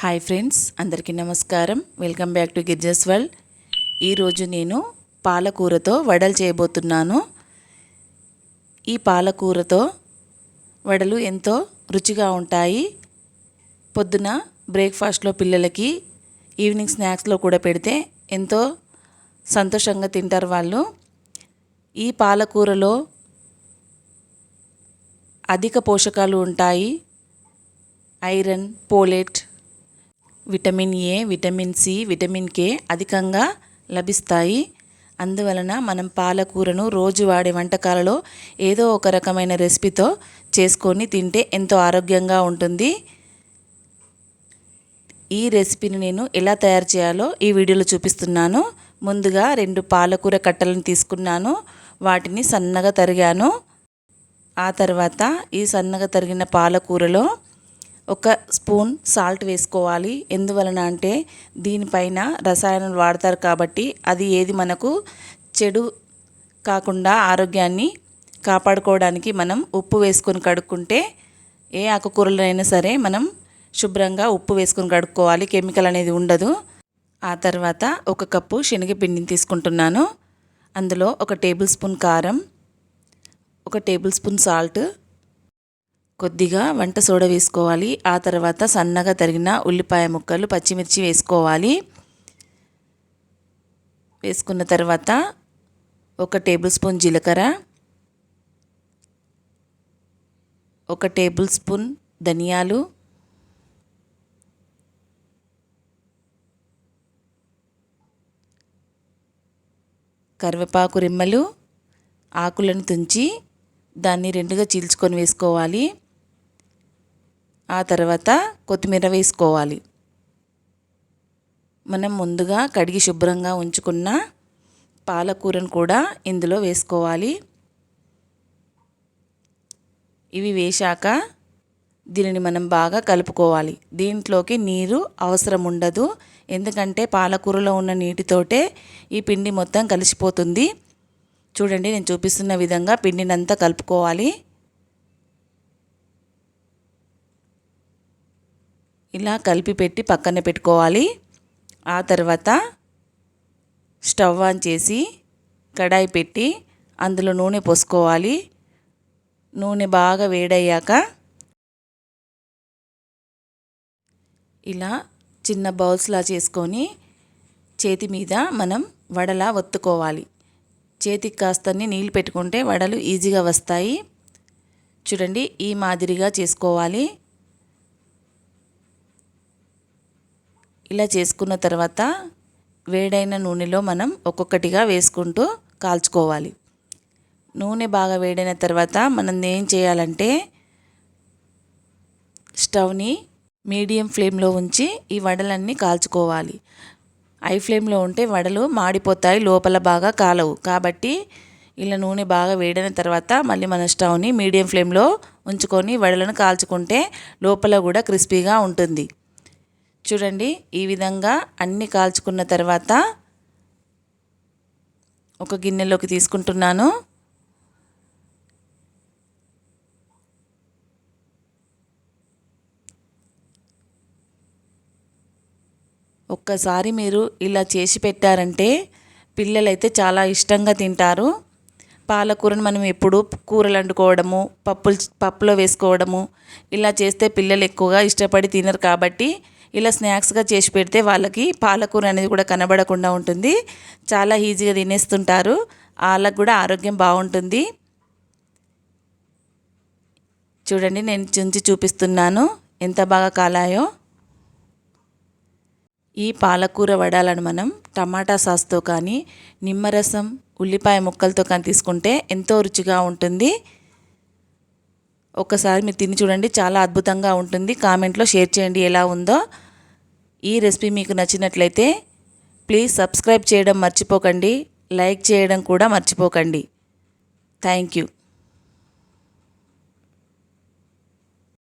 Hi friends అందరికీ నమస్కారం. Welcome back to Girija's world ఈరోజు నేను పాలకూరతో వడలు చేయబోతున్నాను. ఈ పాలకూరతో వడలు ఎంతో రుచిగా ఉంటాయి. పొద్దున బ్రేక్ఫాస్ట్లో పిల్లలకి ఈవినింగ్ స్నాక్స్లో కూడా పెడితే ఎంతో సంతోషంగా తింటారు వాళ్ళు. ఈ పాలకూరలో అధిక పోషకాలు ఉంటాయి. Iron folate vitamin A vitamin C vitamin K అధికంగా లభిస్తాయి. అందువలన మనం పాలకూరను రోజు వాడే వంటకాలలో ఏదో ఒక రకమైన రెసిపీతో చేసుకొని తింటే ఎంతో ఆరోగ్యంగా ఉంటుంది. ఈ రెసిపీని నేను ఎలా తయారు చేయాలో ఈ వీడియోలో చూపిస్తున్నాను. ముందుగా రెండు పాలకూర కట్టలను తీసుకున్నాను. వాటిని సన్నగా తరిగాను. ఆ తర్వాత ఈ సన్నగా తరిగిన పాలకూరలో ఒక స్పూన్ సాల్ట్ వేసుకోవాలి. ఎందువలన అంటే దీనిపైన రసాయనాలు వాడతారు కాబట్టి అది ఏది మనకు చెడు కాకుండా ఆరోగ్యాన్ని కాపాడుకోవడానికి మనం ఉప్పు వేసుకొని కడుక్కుంటే ఏ ఆకుకూరలైనా సరే మనం శుభ్రంగా ఉప్పు వేసుకొని కడుక్కోవాలి. కెమికల్ అనేది ఉండదు. ఆ తర్వాత ఒక కప్పు శనగపిండిని తీసుకుంటున్నాను. అందులో ఒక టేబుల్ స్పూన్ కారం ఒక టేబుల్ స్పూన్ సాల్ట్ కొద్దిగా వంట సోడా వేసుకోవాలి. ఆ తర్వాత సన్నగా తరిగిన ఉల్లిపాయ ముక్కలు పచ్చిమిర్చి వేసుకోవాలి. వేసుకున్న తర్వాత ఒక టేబుల్ స్పూన్ జీలకర్ర ఒక టేబుల్ స్పూన్ ధనియాలు కరివేపాకు రెమ్మలు ఆకులను తుంచి దాన్ని రెండుగా చీల్చుకొని వేసుకోవాలి. ఆ తర్వాత కొత్తిమీర వేసుకోవాలి. మనం ముందుగా కడిగి శుభ్రంగా ఉంచుకున్న పాలకూరను కూడా ఇందులో వేసుకోవాలి. ఇవి వేశాక దీనిని మనం బాగా కలుపుకోవాలి. దీంట్లోకి నీరు అవసరం ఉండదు. ఎందుకంటే పాలకూరలో ఉన్న నీటితోటే ఈ పిండి మొత్తం కలిసిపోతుంది. చూడండి నేను చూపిస్తున్న విధంగా పిండినంతా కలుపుకోవాలి. ఇలా కలిపి పెట్టి పక్కన పెట్టుకోవాలి. ఆ తర్వాత స్టవ్ ఆన్ చేసి కడాయి పెట్టి అందులో నూనె పోసుకోవాలి. నూనె బాగా వేడయ్యాక ఇలా చిన్న బౌల్స్లా చేసుకొని చేతి మీద మనం వడలా ఒత్తుకోవాలి. చేతికి కాస్తని నీళ్ళు పెట్టుకుంటే వడలు ఈజీగా వస్తాయి. చూడండి ఈ మాదిరిగా చేసుకోవాలి. ఇలా చేసుకున్న తర్వాత వేడైన నూనెలో మనం ఒక్కొక్కటిగా వేసుకుంటూ కాల్చుకోవాలి. నూనె బాగా వేడైన తర్వాత మనం ఏం చేయాలంటే స్టవ్ని మీడియం ఫ్లేమ్లో ఉంచి ఈ వడలన్నీ కాల్చుకోవాలి. హై ఫ్లేమ్లో ఉంటే వడలు మాడిపోతాయి లోపల బాగా కాలవు. కాబట్టి ఇలా నూనె బాగా వేడిన తర్వాత మళ్ళీ మన స్టవ్ని మీడియం ఫ్లేమ్లో ఉంచుకొని వడలను కాల్చుకుంటే లోపల కూడా క్రిస్పీగా ఉంటుంది. చూడండి ఈ విధంగా అన్నీ కాల్చుకున్న తర్వాత ఒక గిన్నెలోకి తీసుకుంటున్నాను. ఒక్కసారి మీరు ఇలా చేసి పెట్టారంటే పిల్లలైతే చాలా ఇష్టంగా తింటారు. పాలకూరను మనం ఎప్పుడు కూరలు వండుకోవడము పప్పులు పప్పులో వేసుకోవడము ఇలా చేస్తే పిల్లలు ఎక్కువగా ఇష్టపడి తినరు కాబట్టి ఇలా స్నాక్స్గా చేసి పెడితే వాళ్ళకి పాలకూర అనేది కూడా కనబడకుండా ఉంటుంది. చాలా ఈజీగా తినేస్తుంటారు. వాళ్ళకు కూడా ఆరోగ్యం బాగుంటుంది. చూడండి నేను చుంచి చూపిస్తున్నాను. ఎంత బాగా కాలాయో. ఈ పాలకూర వడాలను మనం టమాటా సాస్తో కానీ నిమ్మరసం ఉల్లిపాయ ముక్కలతో కానీ తీసుకుంటే ఎంతో రుచిగా ఉంటుంది. ఒక్కసారి మీరు తిని చూడండి. చాలా అద్భుతంగా ఉంటుంది. కామెంట్లో షేర్ చేయండి ఎలా ఉందో. ఈ రెసిపీ మీకు నచ్చినట్లయితే ప్లీజ్ సబ్స్క్రైబ్ చేయడం మర్చిపోకండి. లైక్ చేయడం కూడా మర్చిపోకండి. Thank you.